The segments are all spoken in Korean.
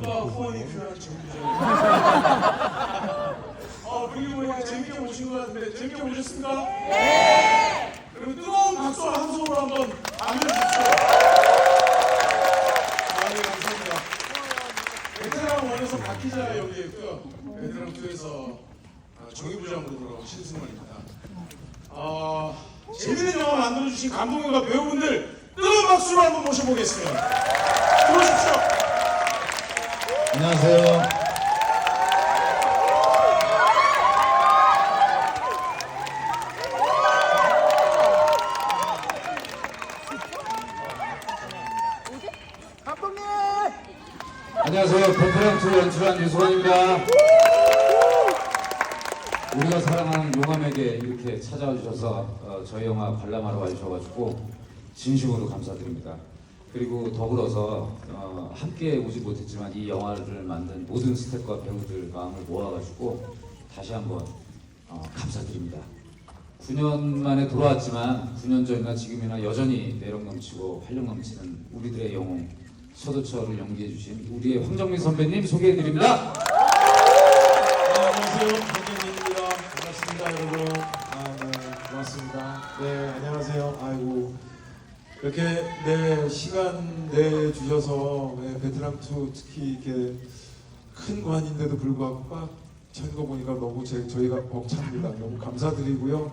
누가 후원이 필요한 정부장. 어, 분위기 보니까 재밌게 보신 것 같은데 재밌게 보셨습니까? 네. 그럼 뜨거운 박수 한 손으로 한번 안겨주십시오. 아, 네, 감사합니다. 베테랑 원에서 박기자 연기했고요. 베테랑 2에서 정의부장으로 돌아온 신승원입니다. 아, 재밌는 영화 만들어주신 감독님과 배우분들 뜨거운 박수로 한번 모셔보겠습니다. 들어오십시오. 안녕하세요. 안녕하세요. 베테랑2 연출한 유수원입니다. 우리가 사랑하는 용암에게 이렇게 찾아와 주셔서 어, 저희 영화 관람하러 와주셔가지고 진심으로 감사드립니다. 그리고 더불어서 어, 함께 오지 못했지만 이 영화를 만든 모든 스태프와 배우들 마음을 모아가지고 다시 한번 어, 감사드립니다. 9년 만에 돌아왔지만 9년 전이나 지금이나 여전히 매력 넘치고 활력 넘치는 우리들의 영웅 서도철을 연기해주신 우리의 황정민 선배님 소개해드립니다. 네, 안녕하세요. 박경민입니다. 반갑습니다, 여러분. 이렇게 네, 시간 내 주셔서 네, 베트남2 특히 이렇게 큰 관인데도 불구하고 꽉 찬 거 보니까 너무 제, 저희가 벅찹니다. 너무 감사드리고요.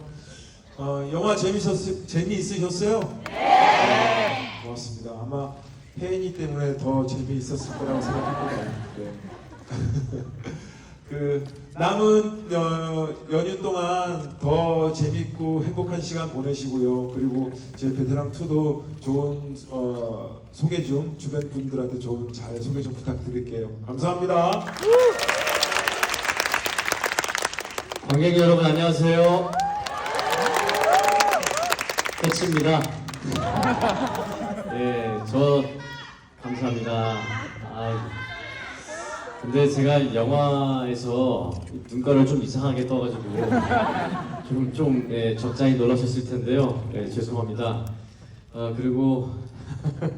어, 영화 재밌었, 재미있으셨어요? 네. 고맙습니다. 아마 혜인이 때문에 더 재미있었을 거라고 생각합니다. 네. 그 남은 어, 연휴 동안 더 재밌고 행복한 시간 보내시고요. 그리고 제 베테랑 2도 좋은 어, 소개 좀 주변 분들한테 좋은 잘 소개 좀 부탁드릴게요. 감사합니다. 관객 여러분 안녕하세요. 코치입니다. 예, 저 감사합니다. 아, 근데 제가 영화에서 눈가를 좀 이상하게 떠가지고 좀, 좀 예, 적잖이 놀라셨을 텐데요. 예, 죄송합니다. 아, 그리고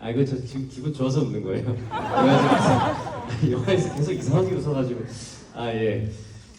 아 이거 저 지금 기분 좋아서 웃는 거예요. 그래가지고 영화에서 계속 이상하게 웃어가지고 아 예.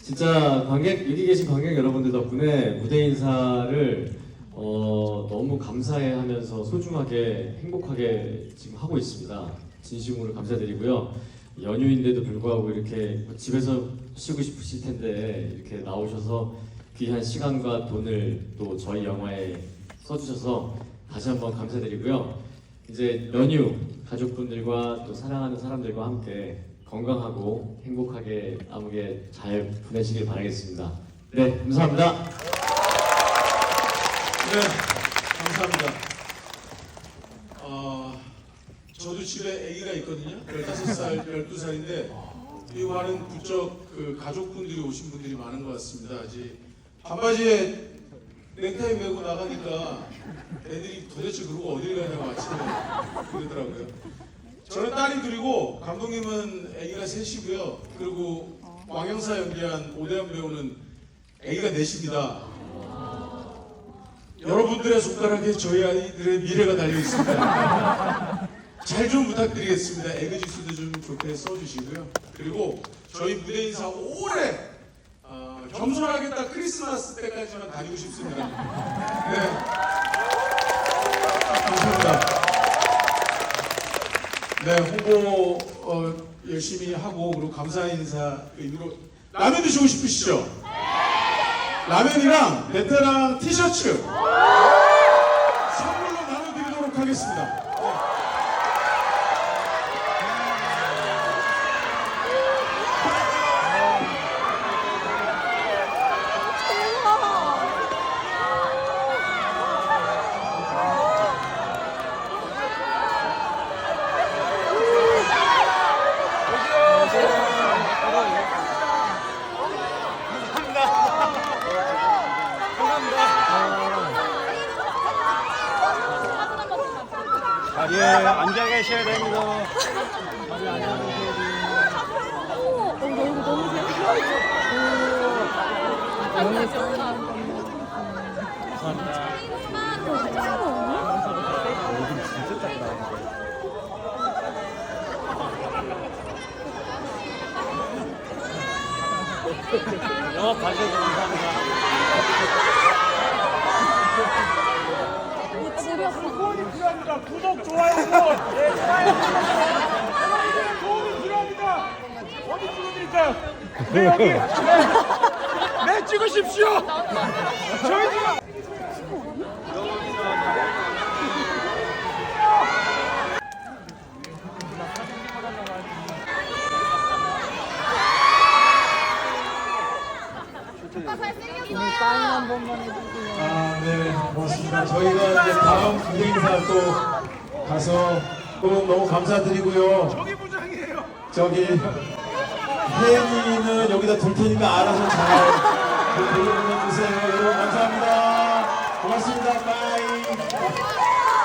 진짜 관객 여기 계신 관객 여러분들 덕분에 무대 인사를 어, 너무 감사해하면서 소중하게 행복하게 지금 하고 있습니다. 진심으로 감사드리고요. 연휴인데도 불구하고 이렇게 뭐 집에서 쉬고 싶으실 텐데 이렇게 나오셔서 귀한 시간과 돈을 또 저희 영화에 써주셔서 다시 한번 감사드리고요. 이제 연휴 가족분들과 또 사랑하는 사람들과 함께 건강하고 행복하게 아무게 잘 보내시길 바라겠습니다. 네, 감사합니다. 네, 감사합니다. 어, 저도 집에 아기가 있거든요. 15살, 12살인데 이 화는 부쩍 그 가족분들이 오신 분들이 많은 것 같습니다. 이제 반바지에 넥타이 메고 나가니까 애들이 도대체 그러고 어딜 가냐고 아침에 그러더라고요. 저는 딸이 둘이고 감독님은 아기가 셋이고요. 그리고 왕영사 연기한 오대환 배우는 아기가 넷입니다. 여러분들의 손가락에 저희 아이들의 미래가 달려 있습니다. 잘 좀 부탁드리겠습니다. 에그지수도 좀 좋게 써주시고요. 그리고 저희 무대 인사 오래 어, 겸손하게 딱 크리스마스 때까지만 다니고 싶습니다. 네. 감사합니다. 네, 홍보 어, 열심히 하고 그리고 감사 인사 의미로 라면 드시고 싶으시죠? 라면이랑 베테랑 티셔츠 선물로 나눠드리도록 하겠습니다. 예, 앉아 계셔야 됩니다. 다들 앉아 계셔야 돼요. 어, 너무 재밌어. 감사합니다. 영업 봐주셔서 감사합니다. 도움이 필요합니다. 구독, 좋아요, 응원. 네, 좋아요. 도움이 필요합니다. 어디 찍어드릴까요? 네, 여기. 네, 네 찍으십시오. 저희 집. 아, 고맙습니다. 저희가 이제 다음 무대 인사 또 가서 또 너무 감사드리고요. 저기 부장이에요. 저기 혜연이는 여기다 둘 테니까 알아서 잘 보내주세요. 여러분 감사합니다. 고맙습니다. 바이.